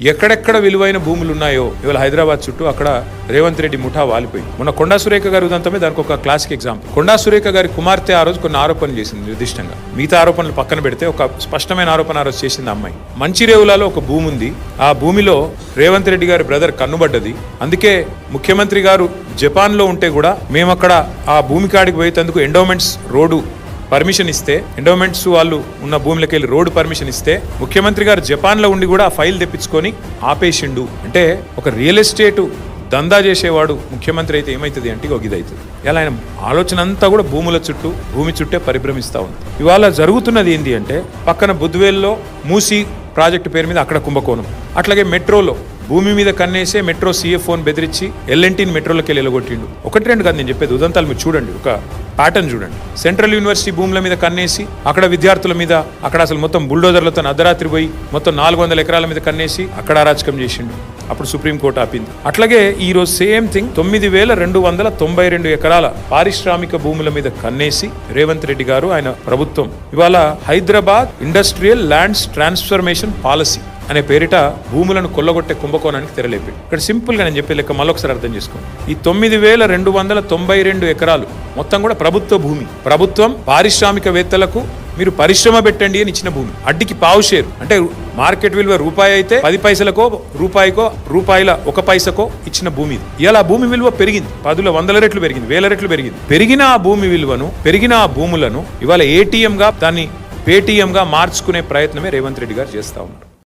ఎక్కడెక్కడ విలువైన భూములు ఉన్నాయో ఇవాళ హైదరాబాద్ చుట్టూ అక్కడ రేవంత్ రెడ్డి ముఠా వాలిపోయింది. మొన్న కొండా సురేఖ గారి ఉదంతమే దానికి ఒక క్లాసిక్ ఎగ్జాంపుల్ కొండా సురేఖ గారి కుమార్తె ఆ రోజు కొన్ని ఆరోపణలు చేసింది నిర్దిష్టంగా. మిగతా ఆరోపణలు పక్కన పెడితే ఒక స్పష్టమైన ఆరోపణ ఆ రోజు చేసింది అమ్మాయి. మంచిరేవులలో ఒక భూమి ఉంది. ఆ భూమిలో రేవంత్ రెడ్డి గారి బ్రదర్ కన్నుబడ్డది. అందుకే ముఖ్యమంత్రి గారు జపాన్లో ఉంటే కూడా మేము అక్కడ ఆ భూమి కాడికి పోయేందుకు ఎండోమెంట్స్ రోడ్డు పర్మిషన్ ఇస్తే ఎండోమెంట్స్ వాళ్ళు ఉన్న భూములకి వెళ్ళి రోడ్డు పర్మిషన్ ఇస్తే ముఖ్యమంత్రి గారు జపాన్లో ఉండి కూడా ఆ ఫైల్ తెప్పించుకొని ఆపేసిండు. అంటే ఒక రియల్ ఎస్టేట్ దందా చేసేవాడు ముఖ్యమంత్రి అయితే ఏమవుతుంది అంటే ఒక ఇది అవుతుంది ఇలా ఆయన ఆలోచన అంతా కూడా భూముల చుట్టూ భూమి చుట్టే పరిభ్రమిస్తూ ఉంది. ఇవాళ జరుగుతున్నది ఏంటి అంటే పక్కన బుద్వేల్లో మూసి ప్రాజెక్టు పేరు మీద అక్కడ కుంభకోణం. అట్లాగే మెట్రోలో భూమి మీద కన్నేసే మెట్రో సీఎఫ్ఓని బెదిరించి ఎల్ఎన్టీని మెట్రోలోకి వెళ్ళి వెళ్ళగొట్టిండు ఒకటి రెండు కాదు నేను చెప్పేది. ఉదంతాలు మీరు చూడండి. ఒక ప్యాటర్న్ చూడండి. సెంట్రల్ యూనివర్సిటీ భూముల మీద కన్నేసి అక్కడ విద్యార్థుల మీద అక్కడ అసలు మొత్తం బుల్డోజర్లతో అర్ధరాత్రి పోయి మొత్తం నాలుగు వందల ఎకరాల మీద కన్నేసి అక్కడ అరాచకం చేసిండు. అప్పుడు సుప్రీంకోర్టు ఆపింది. అట్లాగే ఈరోజు సేమ్ థింగ్ తొమ్మిది వేల రెండు వందల తొంభై రెండు ఎకరాల పారిశ్రామిక భూముల మీద కన్నేసి రేవంత్ రెడ్డి గారు ఆయన ప్రభుత్వం. ఇవాళ Hyderabad industrial lands transformation policy. అనే పేరిట భూములను కొల్లగొట్టే కుంభకోణానికి తెరలేపి ఇక్కడ సింపుల్గా నేను చెప్పే లెక్క మళ్ళొకసారి అర్థం చేసుకోండి ఈ తొమ్మిది వేల రెండు వందల తొంభై రెండు ఎకరాలు మొత్తం కూడా ప్రభుత్వ భూమి. ప్రభుత్వం పారిశ్రామికవేత్తలకు మీరు పరిశ్రమ పెట్టండి అని ఇచ్చిన భూమి. అడ్డికి పావు షేర్. అంటే మార్కెట్ విలువ రూపాయి అయితే పది పైసలకో రూపాయికో రూపాయల ఒక పైసకో ఇచ్చిన భూమి ఇలా ఇవాళ భూమి విలువ పెరిగింది. పదుల వందల రెట్లు పెరిగింది వేల రెట్లు పెరిగింది. పెరిగిన ఆ భూమి విలువను పెరిగిన ఆ భూములను ఇవాళ ఏటీఎంగా దాన్ని పేటీఎంగా మార్చుకునే ప్రయత్నమే రేవంత్ రెడ్డి గారు చేస్తా ఉన్నారు.